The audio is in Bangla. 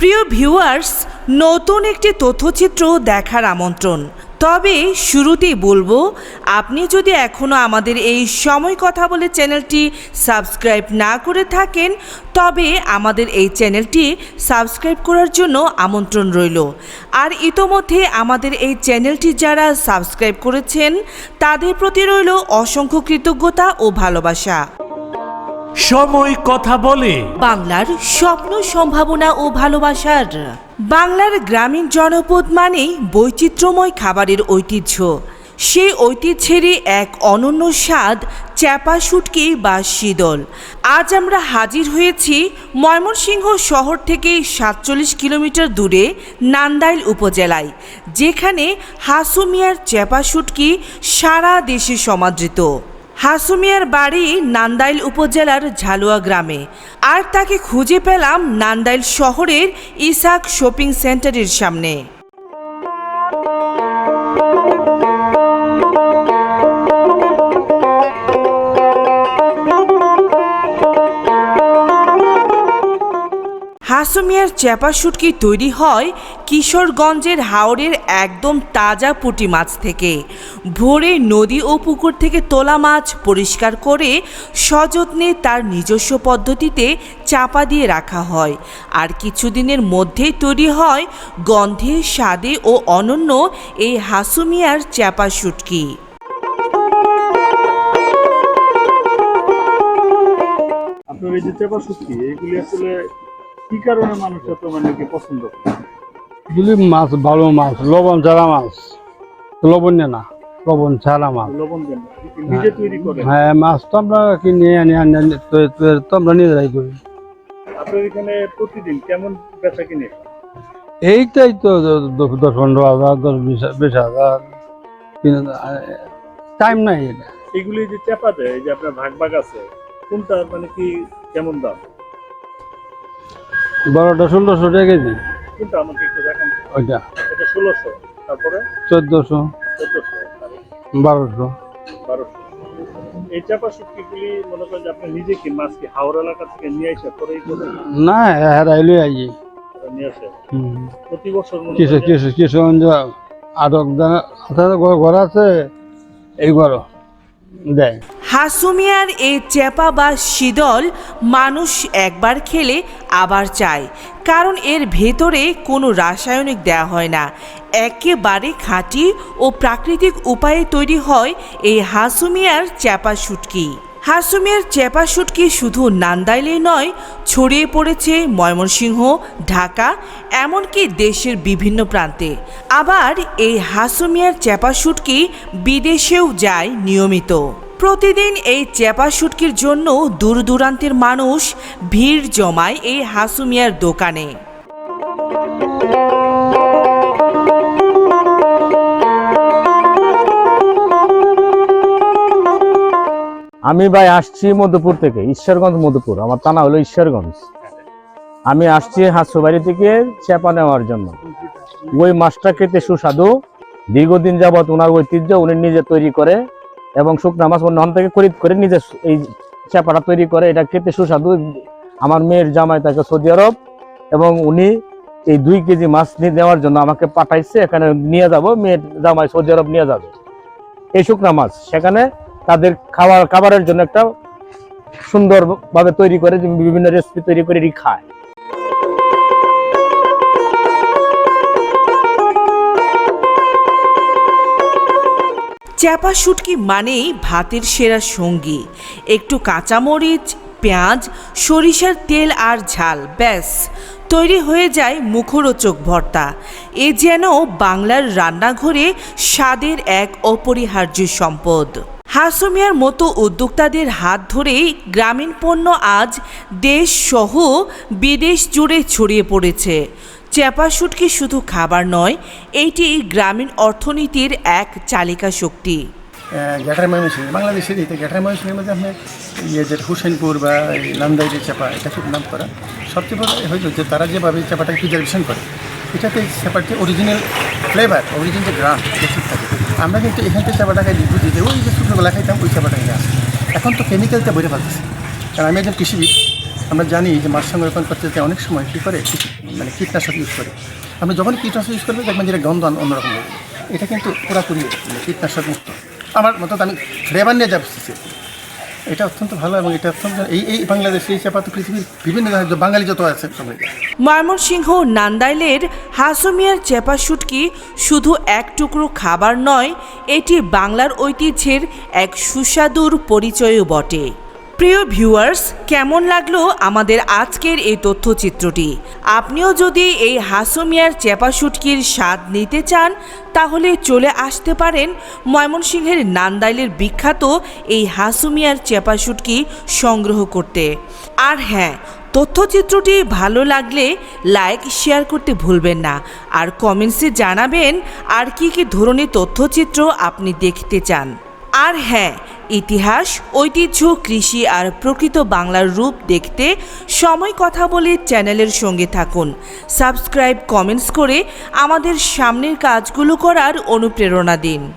প্রিয় ভিউয়ার্স নতুন একটি তথ্যচিত্র দেখার আমন্ত্রণ। তবে শুরুতেই বলব, আপনি যদি এখনও আমাদের এই সময় কথা বলে চ্যানেলটি সাবস্ক্রাইব না করে থাকেন, তবে আমাদের এই চ্যানেলটি সাবস্ক্রাইব করার জন্য আমন্ত্রণ রইল। আর ইতোমধ্যে আমাদের এই চ্যানেলটি যারা সাবস্ক্রাইব করেছেন, তাদের প্রতি রইল অসংখ্য কৃতজ্ঞতা ও ভালোবাসা। সময় কথা বলে। বাংলার স্বপ্ন, সম্ভাবনা ও ভালোবাসার। বাংলার গ্রামীণ জনপদ মানেই বৈচিত্র্যময় খাবারের ঐতিহ্য। সেই ঐতিহ্যেরই এক অনন্য স্বাদ, চ্যাপা শুটকি বা শীদল আজ আমরা হাজির হয়েছি ময়মনসিংহ শহর থেকে সাতচল্লিশ কিলোমিটার দূরে নান্দাইল উপজেলায়, যেখানে হাসুমিয়ার চ্যাপা শুটকি সারা দেশে সমাদৃত। হাসুমিয়ার বাড়ি নান্দাইল উপজেলার ঝালুয়া গ্রামে। আর তাকে খুঁজে পেলাম নান্দাইল শহরের ইসাক শপিং সেন্টারের সামনে। হাসুমিয়ার চ্যাপা শুটকি তৈরি হয় কিশোরগঞ্জের হাওড়ের একদম তাজা পুঁটি মাছ থেকে। ভোরে নদী ও পুকুর থেকে তোলা মাছ পরিষ্কার করে সযত্নে তার নিজস্ব পদ্ধতিতে চাপা দিয়ে রাখা হয়। আর কিছুদিনের মধ্যেই তৈরি হয় গন্ধে, স্বাদে ও অনন্য এই হাসুমিয়ার চ্যাপা শুটকি। আপনার এই যে চেপা শুটকি, এগুলি আসলে কি কারণে মানুষ এত মানে কি পছন্দ করে? মাছ ভালো মাছ লবণ ছাড়া মাছ। লবণীয় না লবণ ছাড়া মাছ। লবণ নিজে তৈরি করেন? হ্যাঁ মাছ তো আমরা কিনে আনি আনি আনি তৈরি- তৈরি তো আমরা নিজেরাই করি। আপনার এখানে প্রতিদিন কেমন বেচা কিনে? এইটাই তো দশ পনেরো হাজার দশ বিশ বিশ হাজার টাইম নাই এটা। এগুলি যে চেপা দেয় এই যে আপনার ভাগ ভাগ আছে কোনটা মানে কি কেমন দাম? বড়টা ষোলোশো টাকা কেজি। কোনটা আমাকে একটু দেখান। তো। ওইটা। এটা ষোলোশো তারপরে? চোদ্দোশো। চোদ্দশো। বারোশো। বারোশো। এই চাপা শুটকিগুলি মনে করেন যে আপনি নিজে কি মাছ কি হাওড় এলাকা থেকে নিয়ে আসে পরে না হেরাইলে আইজি ওরা নিয়ে আসে? প্রতি বছর কিছু কিছু কিশোরগঞ্জ আটক ঘর আছে এই ঘর দেয়। হাসুমিয়ার এই চেপা বা শীতল মানুষ একবার খেলে আবার চায়, কারণ এর ভেতরে কোনো রাসায়নিক দেওয়া হয় না। একেবারে খাঁটি ও প্রাকৃতিক উপায়ে তৈরি হয় এই হাসুমিয়ার চেপা শুটকি। হাসুমিয়ার চেপা শুটকি শুধু নান্দাইলেই নয়, ছড়িয়ে পড়েছে ময়মনসিংহ, ঢাকা, এমনকি দেশের বিভিন্ন প্রান্তে। আবার এই হাসুমিয়ার চেপা শুটকি বিদেশেও যায় নিয়মিত। প্রতিদিন এই চেপা শুটকির জন্য দূর দূরান্তের মানুষ ভিড় জমায় এই হাসুমিয়ার দোকানে। আমি ভাই আসছি মধুপুর থেকে, ঈশ্বরগঞ্জ মধুপুর, আমার থানা হলো ঈশ্বরগঞ্জ। আমি আসছি হাঁসুবাড়ি থেকে চেপা নেওয়ার জন্য। ওই মাছটা খেতে সুস্বাদু, দীর্ঘদিন যাবৎ ওনার ঐতিহ্য উনি নিজে তৈরি করে এবং শুকনা মাছ অন্য থেকে খরিদ করে নিজে এই চেপাটা তৈরি করে, এটা খেতে সুস্বাদু। আমার মেয়ের জামাই তাকে সৌদি আরব এবং উনি এই দুই কেজি মাছ নিয়ে নেওয়ার জন্য আমাকে পাঠাইছে, এখানে নিয়ে যাব, মেয়ের জামাই সৌদি আরব নিয়ে যাবে। এই শুকনা মাছ, সেখানে তাদের খাবার খাবারের জন্য একটা সুন্দরভাবে তৈরি করে, বিভিন্ন রেসিপি তৈরি করে এটি খায়। চ্যাপা শুটকি মানেই ভাতের সেরা সঙ্গী। একটু কাঁচামরিচ, পেঁয়াজ, সরিষার তেল আর ঝাল, ব্যাস। তৈরি হয়ে যায় মুখরোচক ভর্তা। এ যেন বাংলার রান্নাঘরে স্বাদের এক অপরিহার্য সম্পদ। হাসুমিয়ার মতো উদ্যোক্তাদের হাত ধরেই গ্রামীণ পণ্য আজ দেশ সহ বিদেশ জুড়ে ছড়িয়ে পড়েছে। চ্যাপা শুটকি শুধু খাবার নয়, এইটি গ্রামীণ অর্থনীতির এক চালিকা শক্তি। গ্যাটার ময়মনসিংহ, বাংলাদেশের এই গ্যাটার ময়মনসিংহের মধ্যে আপনার ইয়ে যে হুসেনপুর বা যে চাপা এটা খুব নাম করা। সবচেয়ে বড় হয়তো যে তারা যেভাবে চাপাটাকে প্রিজার্ভেশন করে, এটাতে চাপাটি অরিজিনাল ফ্লেভার অরিজিনাল যে গ্রাম থাকে। আমরা কিন্তু এখান থেকে চাপাটাকে বুঝি যে ওই যে ছোটোবেলা খাইতাম, ওই চাপাটাকে আসে এখন তো কেমিক্যালতে ভরে ফেলতেছে। কারণ আমি একজন কৃষিবিদ, আমরা জানি যে মাছ সংরক্ষণ করতে অনেক সময় কী করে মানে কীটনাশক ইউজ করে। আপনি যখন কীটনাশক ইউজ করবেন, দেখবেন যেটা গন্ধ অন্য- অন্যরকম হয়ে এটা কিন্তু পুরাপুরি মানে কীটনাশক মুক্ত। আমার মতো আমি ফ্লেভার নিয়ে যাচ্ছি এটা অত্যন্ত ভালো এবং এটা অত্যন্ত এই এই বাংলাদেশে, এই চাপা তো পৃথিবীর বিভিন্ন বাঙালি যত আছে ময়মনসিংহ নান্দাইলের হাসুমিয়ার চেপা শুটকি শুধু এক টুকরো খাবার নয়, এটি বাংলার ঐতিহ্যের এক সুস্বাদুর পরিচয়ও বটে। প্রিয় ভিউয়ার্স, কেমন লাগল আমাদের আজকের এই তথ্যচিত্রটি? আপনিও যদি এই হাসুমিয়ার চেপা শুটকির স্বাদ নিতে চান, তাহলে চলে আসতে পারেন ময়মনসিংহের নান্দাইলের বিখ্যাত এই হাসুমিয়ার চেপা শুটকি সংগ্রহ করতে। আর হ্যাঁ তথ্যচিত্রটি ভালো লাগলে লাইক, শেয়ার করতে ভুলবেন না। আর কমেন্টসে জানাবেন আর কি কি ধরনের তথ্যচিত্র আপনি দেখতে চান। আর হ্যাঁ ইতিহাস, ঐতিহ্য, কৃষি আর প্রকৃত বাংলার রূপ দেখতে সময় কথা বলে চ্যানেলের সঙ্গে থাকুন। সাবস্ক্রাইব, কমেন্টস করে আমাদের সামনের কাজগুলো করার অনুপ্রেরণা দিন।